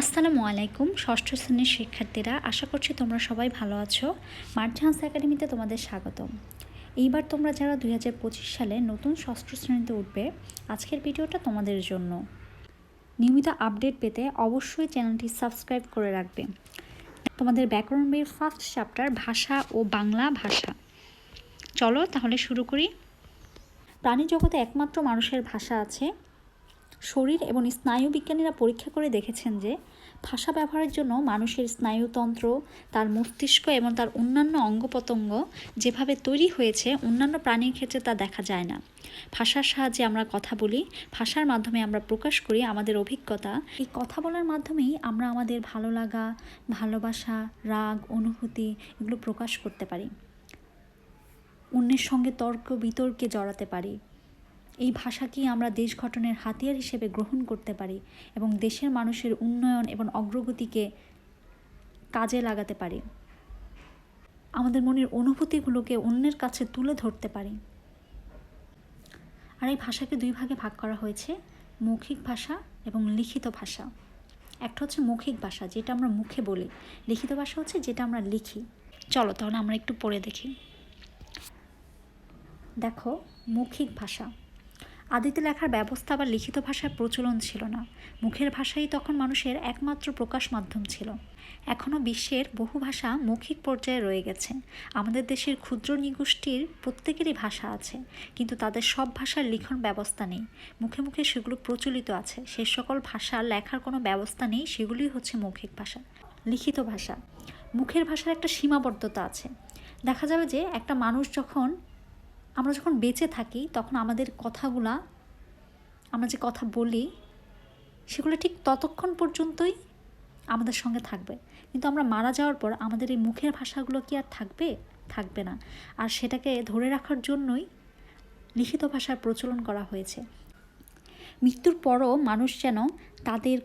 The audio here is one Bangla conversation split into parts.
আসসালামু আলাইকুম, ষষ্ঠ শ্রেণির শিক্ষার্থীরা, আশা করছি তোমরা সবাই ভালো আছো। মার্চান্স একাডেমিতে তোমাদের স্বাগতম। এইবার তোমরা যারা দুই হাজার পঁচিশ সালে নতুন ষষ্ঠ শ্রেণীতে উঠবে, আজকের ভিডিওটা তোমাদের জন্য। নিয়মিত আপডেট পেতে অবশ্যই চ্যানেলটি সাবস্ক্রাইব করে রাখবে। তোমাদের ব্যাকরণ বইয়ের ফার্স্ট চ্যাপ্টার ভাষা ও বাংলা ভাষা। চলো তাহলে শুরু করি। প্রাণী জগতে একমাত্র মানুষের ভাষা আছে শরীর এবং স্নায়ু বিজ্ঞানীরা পরীক্ষা করে দেখেছেন যে ভাষা ব্যবহারের জন্য মানুষের স্নায়ুতন্ত্র, তার মস্তিষ্ক এবং তার অন্যান্য অঙ্গ প্রত্যঙ্গ যেভাবে তৈরি হয়েছে, অন্যান্য প্রাণীর ক্ষেত্রে তা দেখা যায় না। ভাষার সাহায্যে আমরা কথা বলি, ভাষার মাধ্যমে আমরা প্রকাশ করি আমাদের অভিজ্ঞতা। এই কথা বলার মাধ্যমেই আমরা আমাদের ভালো লাগা, ভালোবাসা, রাগ, অনুভূতি এগুলো প্রকাশ করতে পারি। অন্যের সঙ্গে তর্ক, বিতর্কে জড়াতে পারি। এই ভাষাকেই আমরা দেশ গঠনের হাতিয়ার হিসেবে গ্রহণ করতে পারি এবং দেশের মানুষের উন্নয়ন এবং অগ্রগতিকে কাজে লাগাতে পারি। আমাদের মনের অনুভূতিগুলোকে অন্যের কাছে তুলে ধরতে পারি। আর এই ভাষাকে দুই ভাগে ভাগ করা হয়েছে, মৌখিক ভাষা এবং লিখিত ভাষা। একটা হচ্ছে মৌখিক ভাষা, যেটা আমরা মুখে বলি। লিখিত ভাষা হচ্ছে যেটা আমরা লিখি। চলো তাহলে আমরা একটু পড়ে দেখি। দেখো, মৌখিক ভাষা। আদিতে লেখার ব্যবস্থা বা লিখিত ভাষার প্রচলন ছিল না। মুখের ভাষাই তখন মানুষের একমাত্র প্রকাশ মাধ্যম ছিল। এখনও বিশ্বের বহু ভাষা মৌখিক পর্যায়ে রয়ে গেছে। আমাদের দেশের ক্ষুদ্র নিগোষ্ঠীর প্রত্যেকেরই ভাষা আছে, কিন্তু তাদের সব ভাষার লিখন ব্যবস্থা নেই। মুখে মুখে সেগুলো প্রচলিত আছে। সে সকল ভাষা লেখার কোনো ব্যবস্থা নেই সেগুলি হচ্ছে মৌখিক ভাষা, লিখিত ভাষা। মুখের ভাষার একটা সীমাবদ্ধতা আছে। দেখা যাবে যে একটা মানুষ যখন আমরা যখন বেঁচে থাকি, তখন আমাদের কথাগুলা, আমরা যে কথা বলি, সেগুলো ঠিক ততক্ষণ পর্যন্তই আমাদের সঙ্গে থাকবে। কিন্তু আমরা মারা যাওয়ার পর আমাদের এই মুখের ভাষাগুলো কি আর থাকবে? থাকবে না। আর সেটাকে ধরে রাখার জন্যই লিখিত ভাষার প্রচলন করা হয়েছে। মৃত্যুর পরও মানুষ যেন তাদের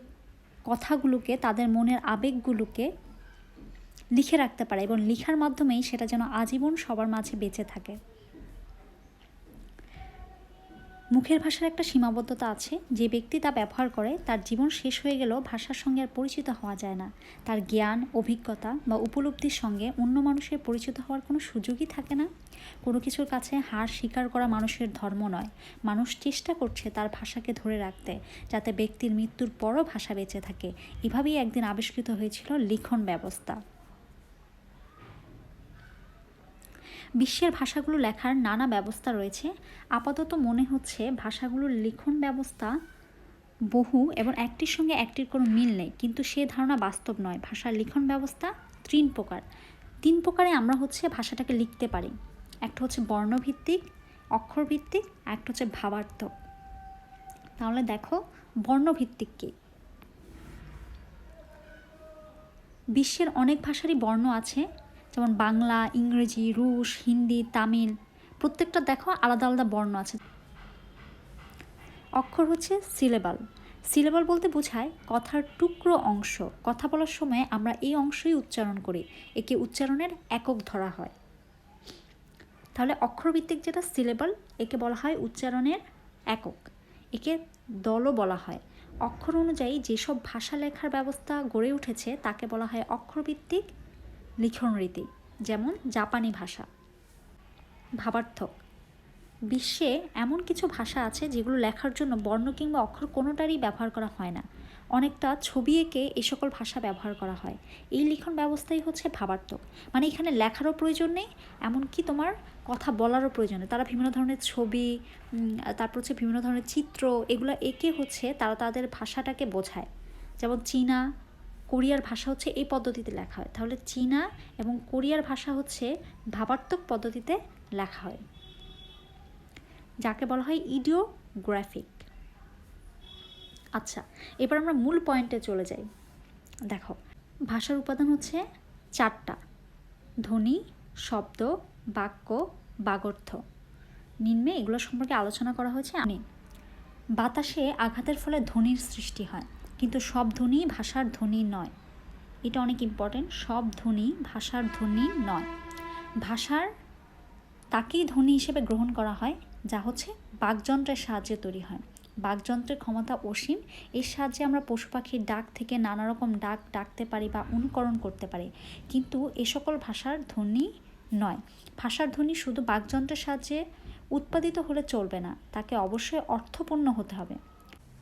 কথাগুলোকে, তাদের মনের আবেগগুলোকে লিখে রাখতে পারে এবং লিখার মাধ্যমেই সেটা যেন আজীবন সবার মাঝে বেঁচে থাকে। মুখের ভাষার একটা সীমাবদ্ধতা আছে। যে ব্যক্তি তা ব্যবহার করে, তার জীবন শেষ হয়ে গেলেও ভাষার সঙ্গে আর পরিচিত হওয়া যায় না। তার জ্ঞান, অভিজ্ঞতা বা উপলব্ধির সঙ্গে অন্য মানুষের পরিচিত হওয়ার কোনো সুযোগই থাকে না। কোনো কিছুর কাছে হার স্বীকার করা মানুষের ধর্ম নয়। মানুষ চেষ্টা করছে তার ভাষাকে ধরে রাখতে, যাতে ব্যক্তির মৃত্যুর পরও ভাষা বেঁচে থাকে। এভাবেই একদিন আবিষ্কৃত হয়েছিল লিখন ব্যবস্থা। বিশ্বের ভাষাগুলো লেখার নানা ব্যবস্থা রয়েছে। আপাতত মনে হচ্ছে ভাষাগুলোর লিখন ব্যবস্থা বহু এবং একটির সঙ্গে একটির কোনো মিল নেই। কিন্তু সে ধারণা বাস্তব নয়। ভাষার লিখন ব্যবস্থা তিন প্রকার। তিন প্রকারে আমরা হচ্ছে ভাষাটাকে লিখতে পারি। একটা হচ্ছে বর্ণভিত্তিক, অক্ষরভিত্তিক একটা হচ্ছে ভাবার্থক। তাহলে দেখো বর্ণভিত্তিক কী? বিশ্বের অনেক ভাষারই বর্ণ আছে। যেমন বাংলা, ইংরেজি, রুশ, হিন্দি, তামিল, প্রত্যেকটা দেখো আলাদা আলাদা বর্ণ আছে। অক্ষর হচ্ছে সিলেবাল সিলেবাল বলতে বোঝায় কথার টুকরো অংশ। কথা বলার সময় আমরা এই অংশই উচ্চারণ করি। একে উচ্চারণের একক ধরা হয়। তাহলে অক্ষরভিত্তিক যেটা সিলেবাল একে বলা হয় উচ্চারণের একক। একে দলও বলা হয়। অক্ষর অনুযায়ী যেসব ভাষা লেখার ব্যবস্থা গড়ে উঠেছে, তাকে বলা হয় অক্ষরভিত্তিক লিখন রীতি, যেমন জাপানি ভাষা। ভাবার্থক, বিশ্বে এমন কিছু ভাষা আছে যেগুলো লেখার জন্য বর্ণ কিংবা অক্ষর কোনোটারই ব্যবহার করা হয় না। অনেকটা ছবি এঁকে এই সকল ভাষা ব্যবহার করা হয়। এই লিখন ব্যবস্থাই হচ্ছে ভাবার্থক। মানে এখানে লেখারও প্রয়োজন নেই, এমনকি তোমার কথা বলারও প্রয়োজন নেই। তারা বিভিন্ন ধরনের ছবি তারপর হচ্ছে বিভিন্ন ধরনের চিত্র, এগুলো এঁকে হচ্ছে তারা তাদের ভাষাটাকে বোঝায়। যেমন চীনা কোরিয়ার ভাষা হচ্ছে এই পদ্ধতিতে লেখা হয়। তাহলে চীনা এবং কোরিয়ার ভাষা হচ্ছে ভাবাত্মক পদ্ধতিতে লেখা হয়। যাকে বলা হয় ইডিওগ্রাফিক। আচ্ছা এবার আমরা মূল পয়েন্টে চলে যাই। দেখো, ভাষার উপাদান হচ্ছে চারটা। ধ্বনি, শব্দ, বাক্য, বাগর্থ। নিম্নে এগুলো সম্পর্কে আলোচনা করা হয়েছে। আমি বাতাসে আঘাতের ফলে ধ্বনির সৃষ্টি হয়। কিন্তু সব ধ্বনি ভাষার ধ্বনি নয়। এটা অনেক ইম্পর্টেন্ট সব ধ্বনি ভাষার ধ্বনি নয়। ভাষার তাকেই ধ্বনি হিসেবে গ্রহণ করা হয়, যা হচ্ছে বাকযন্ত্রের সাহায্যে তৈরি হয়। বাকযন্ত্রের ক্ষমতা অসীম, এর সাহায্যে আমরা পশু পাখির ডাক থেকে নানা রকম ডাক ডাকতে পারি বা অনুকরণ করতে পারি। কিন্তু এ সকল ভাষার ধ্বনি নয়। ভাষার ধ্বনি শুধু বাকযন্ত্রের সাহায্যে উৎপাদিত হলে চলবে না, তাকে অবশ্যই অর্থপূর্ণ হতে হবে।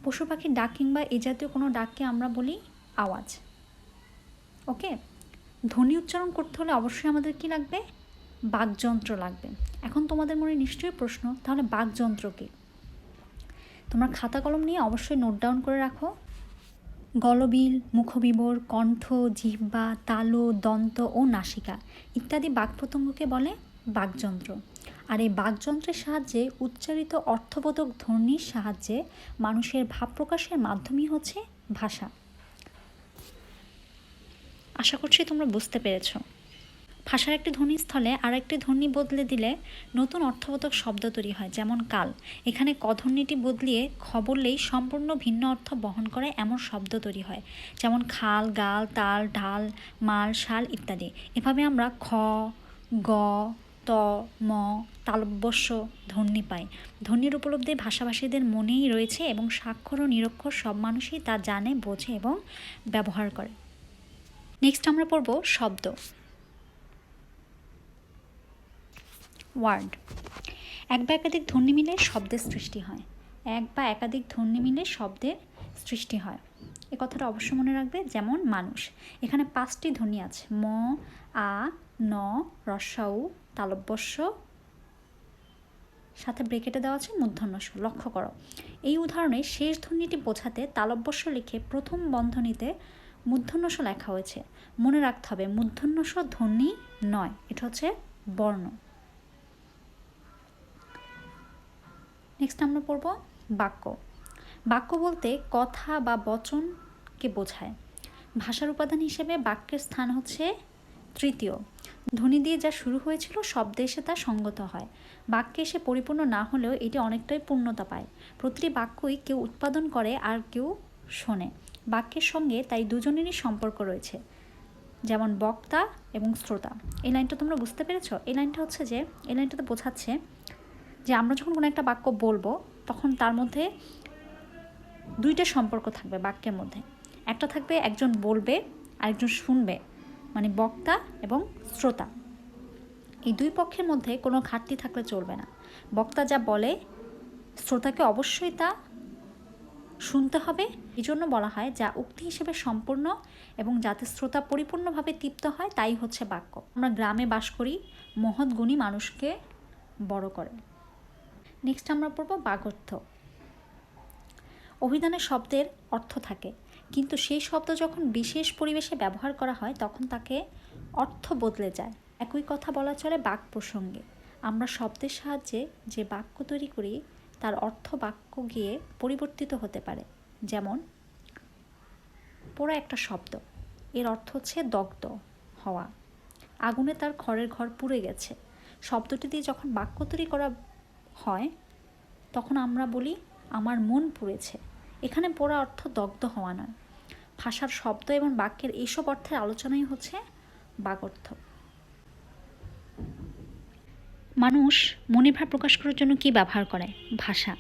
পশু পাখির ডাক কিংবা এ জাতীয় কোনো ডাককে আমরা বলি আওয়াজ। ওকে? ধ্বনি উচ্চারণ করতে হলে অবশ্যই আমাদের কি লাগবে? বাকযন্ত্র লাগবে। এখন তোমাদের মনে নিশ্চয়ই প্রশ্ন, তাহলে বাকযন্ত্র কি? তোমরা খাতা কলম নিয়ে অবশ্যই নোট ডাউন করে রাখো। গলবিল, মুখবিবর, কণ্ঠ, জিহ্বা, তালু, দন্ত ও নাসিকা ইত্যাদি বাকপ্রত্যঙ্গকে বলে বাকযন্ত্র। আর এই বাকযন্ত্রের সাহায্যে উচ্চারিত অর্থবোধক ধ্বনির সাহায্যে মানুষের ভাব প্রকাশের মাধ্যমই হচ্ছে ভাষা। আশা করছি তোমরা বুঝতে পেরেছ। ভাষার একটি ধ্বনিস্থলে আর একটি ধ্বনি বদলে দিলে নতুন অর্থবোধক শব্দ তৈরি হয়, যেমন কাল। এখানে কধ্বনিটি বদলিয়ে খবরলেই সম্পূর্ণ ভিন্ন অর্থ বহন করে এমন শব্দ তৈরি হয়, যেমন খাল, গাল, তাল, ঢাল, মাল, শাল ইত্যাদি। এভাবে আমরা খ, গ ত ম তালব্যস্য ধ্বনি পায়। ধ্বনির উপলব্ধি ভাষাভাষীদের মনেই রয়েছে এবং স্বাক্ষর ও নিরক্ষর সব মানুষই তা জানে, বোঝে এবং ব্যবহার করে। নেক্সট আমরা পড়ব শব্দ। ওয়ার্ড এক বা একাধিক ধ্বনি মিলে শব্দের সৃষ্টি হয়। এক বা একাধিক ধ্বনি মিলে শব্দের সৃষ্টি হয়। এ কথাটা অবশ্যই মনে রাখবে যেমন মানুষ। এখানে পাঁচটি ধ্বনি আছে। ম, আ ন, রসাউ, তালব্যস্য। সাথে ব্রেকেটে দেওয়া আছে মূর্ধন্যস্য লক্ষ্য করো। এই উদাহরণে শেষ ধ্বনিটি বোঝাতে তালব্যস্য লিখে প্রথম বন্ধনীতে মূর্ধন্যস্য লেখা হয়েছে। মনে রাখতে হবে মূর্ধন্যস্য ধ্বনি নয়, এটা হচ্ছে বর্ণ। নেক্সট আমরা পড়ব বাক্য। বাক্য বলতে কথা বা বচনকে বোঝায়। ভাষার উপাদান হিসেবে বাক্যের স্থান হচ্ছে তৃতীয়। ধ্বনি দিয়ে যা শুরু হয়েছিল, শব্দে এসে তা সঙ্গত হয়। বাক্যে এসে পরিপূর্ণ না হলেও এটি অনেকটাই পূর্ণতা পায়। প্রতিটি বাক্যই কেউ উৎপাদন করে আর কেউ শোনে। বাক্যের সঙ্গে তাই দুজনেরই সম্পর্ক রয়েছে, যেমন বক্তা এবং শ্রোতা। এই লাইনটা তোমরা বুঝতে পেরেছ? এই লাইনটা হচ্ছে যে, এই লাইনটাতে বোঝাচ্ছে যে আমরা যখন কোনো একটা বাক্য বলব, তখন তার মধ্যে দুইটা সম্পর্ক থাকবে বাক্যের মধ্যে। একটা থাকবে একজন বলবে, আরেকজন শুনবে। মানে বক্তা এবং শ্রোতা। এই দুই পক্ষের মধ্যে কোনো ঘাটতি থাকলে চলবে না। বক্তা যা বলে, শ্রোতাকে অবশ্যই তা শুনতে হবে। এই জন্য বলা হয়, যা উক্তি হিসেবে সম্পূর্ণ এবং যাতে শ্রোতা পরিপূর্ণভাবে তৃপ্ত হয়, তাই হচ্ছে বাক্য। আমরা গ্রামে বাস করি, মহৎ গুণী মানুষকে বড় করে। নেক্সট আমরা পড়ব বাগর্থ। অভিধানে শব্দের অর্থ থাকে। কিন্তু সেই শব্দ যখন বিশেষ পরিবেশে ব্যবহার করা হয়, তখন তাকে অর্থ বদলে যায়। একই কথা বলা চলে বাক প্রসঙ্গে আমরা শব্দের সাহায্যে যে বাক্য তৈরি করি, তার অর্থ বাক্য গিয়ে পরিবর্তিত হতে পারে। যেমন, পোড়া একটা শব্দ। এর অর্থ হচ্ছে দগ্ধ হওয়া। আগুনে তার খড়ের ঘর পুড়ে গেছে। শব্দটি দিয়ে যখন বাক্য তৈরি করা হয়, তখন আমরা বলি, আমার মন পুড়েছে। এখানে পোড়া অর্থ দগ্ধ হওয়া নয়। ভাষার শব্দ এবং বাক্যের এইসব অর্থের আলোচনাই হচ্ছে বাগর্থ। মানুষ মনের ভাব প্রকাশ করার জন্য কি ব্যবহার করে? ভাষা।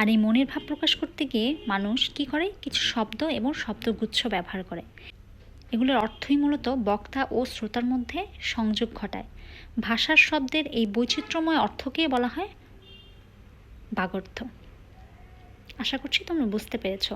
আর এই মনের ভাব প্রকাশ করতে গিয়ে মানুষ কি করে? কিছু শব্দ এবং শব্দগুচ্ছ ব্যবহার করে। এগুলোর অর্থই মূলত বক্তা ও শ্রোতার মধ্যে সংযোগ ঘটায়। ভাষার শব্দের এই বৈচিত্র্যময় অর্থকেই বলা হয় বাগর্থ। আশা করছি তোমরা বুঝতে পেরেছ।